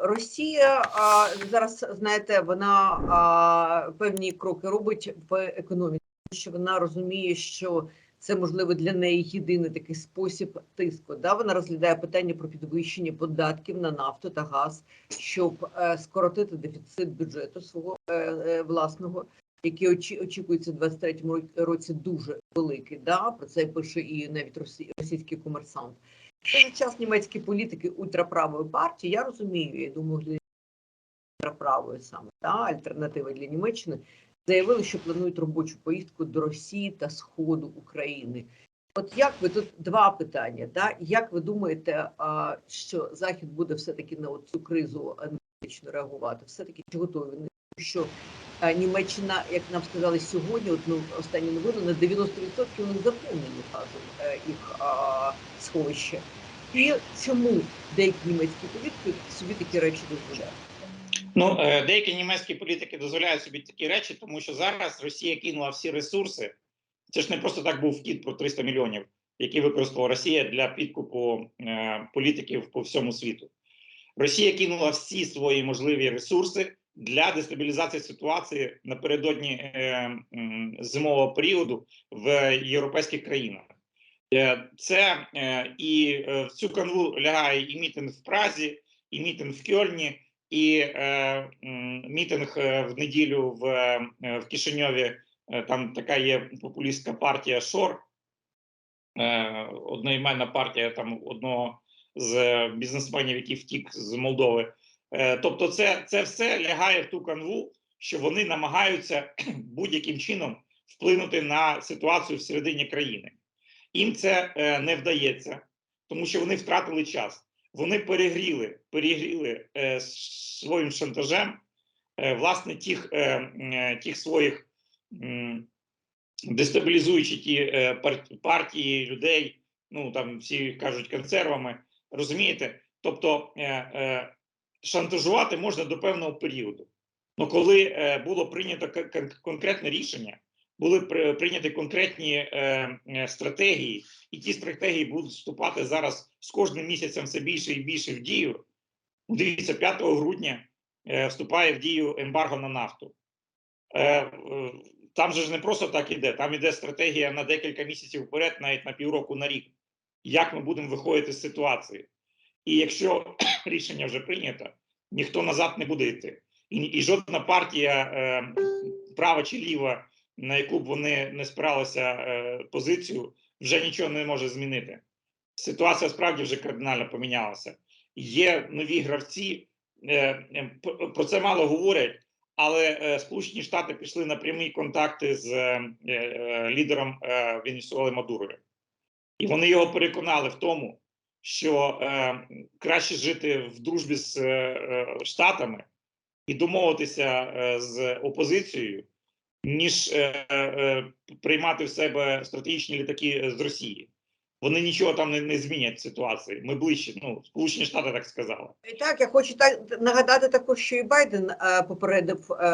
Росія зараз знаєте, вона певні кроки робить в економіці, що вона розуміє, що це можливо для неї єдиний такий спосіб тиску. Да, вона розглядає питання про підвищення податків на нафту та газ, щоб е, скоротити дефіцит бюджету свого е, е, власного, який очі, очікується в 23-му році дуже великий. Да, про це пише і навіть росі, російський комерсант. Той час німецькі політики ультраправої партії, я розумію, я думаю, для ультраправої саме та альтернативи для Німеччини заявили, що планують робочу поїздку до Росії та Сходу України. От як ви тут два питання? Та як ви думаєте, а, що Захід буде все таки на цю кризу енергетично реагувати? Все таки чи готові Що Німеччина, як нам сказали сьогодні, от ну останні новини на 90% у них заповнені газом е, їх сховище. І чому деякі німецькі політики собі такі речі дозволяють? Ну, е, деякі німецькі політики дозволяють собі такі речі, тому що зараз Росія кинула всі ресурси. Це ж не просто так був вкид про 300 мільйонів, який використала Росія для підкупу е, політиків по всьому світу. Росія кинула всі свої можливі ресурси для дестабілізації ситуації напередодні е, зимового періоду в європейських країнах. Е, Це е, і в цю канву лягає і мітинг в Празі, і мітинг в Кьольні, і е, мітинг в неділю в, в Кишиньові. Там така є популістська партія Шор, е, одноіменна партія там одного з бізнесменів, який втік з Молдови. Е, Тобто, це, це все лягає в ту канву, що вони намагаються будь-яким чином вплинути на ситуацію всередині країни. Їм це е, не вдається, тому що вони втратили час. Вони перегріли, перегріли е, своїм шантажем власне тих, тих своїх дестабілізуючи ті партії людей, ну там всі кажуть консервами. Розумієте? Тобто шантажувати можна до певного періоду. Ну коли е, було прийнято кон- кон- конкретне рішення, були при- прийняті конкретні е, е, стратегії, і ті стратегії будуть вступати зараз з кожним місяцем все більше і більше в дію. Ну, Дивіться, 5 грудня вступає в дію ембарго на нафту. Там же ж не просто так іде, там іде стратегія на декілька місяців вперед, навіть на півроку на рік. Як ми будемо виходити з ситуації? І якщо рішення вже прийнято, ніхто назад не буде йти. І, і жодна партія, е, права чи ліва, на яку б вони не спиралися е, позицію, вже нічого не може змінити. Ситуація справді вже кардинально помінялася. Є нові гравці, е, е, про це мало говорять, але е, Сполучені Штати пішли на прямі контакти з е, е, лідером е, Венесуели Мадуровим. І вони його переконали в тому, що е, краще жити в дружбі з е, е, Штатами і домовитися е, з опозицією, ніж е, е, приймати в себе стратегічні літаки з Росії. Вони нічого там не, не змінять ситуації. Ми ближче. Ну, Сполучені Штати так сказали. І так, я хочу так нагадати також, що і Байден е, попередив е,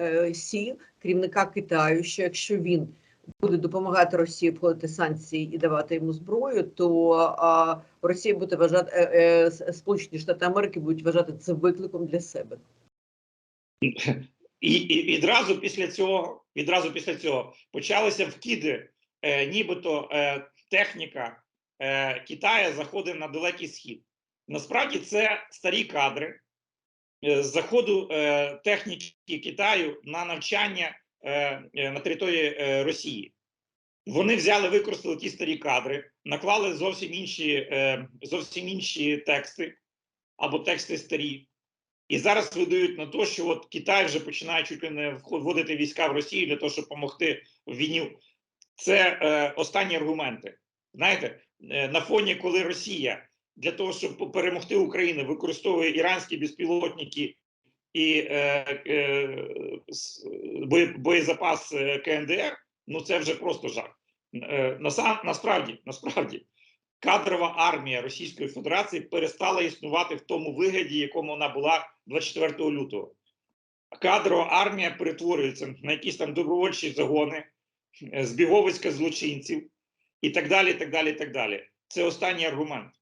е, Сі, керівника Китаю, що якщо він буде допомагати Росії обходити санкції і давати йому зброю, то е, Росія буде вважати е, е, Сполучені Штати Америки будуть вважати це викликом для себе. І, і відразу після цього, відразу після цього почалися вкиди, е, нібито е, техніка е, Китаю заходить на далекий схід. Насправді це старі кадри е, з заходу е, техніки Китаю на навчання на території е, Росії. Вони взяли, використали ті старі кадри, наклали зовсім інші, е, зовсім інші тексти або тексти старі. І зараз видають на те, що от Китай вже починає чуть не вводити війська в Росію для того, щоб допомогти в війні. Це е, останні аргументи. Знаєте, е, на фоні, коли Росія для того, щоб перемогти Україну, використовує іранські безпілотники і е, е, боєзапас е, КНДР, ну це вже просто жах. Е, насправді, насправді, кадрова армія Російської Федерації перестала існувати в тому вигляді, якому вона була 24 лютого. Кадрова армія перетворюється на якісь там добровольчі загони, е, збіговиська злочинців і так далі. так далі, і так далі. Це останній аргумент.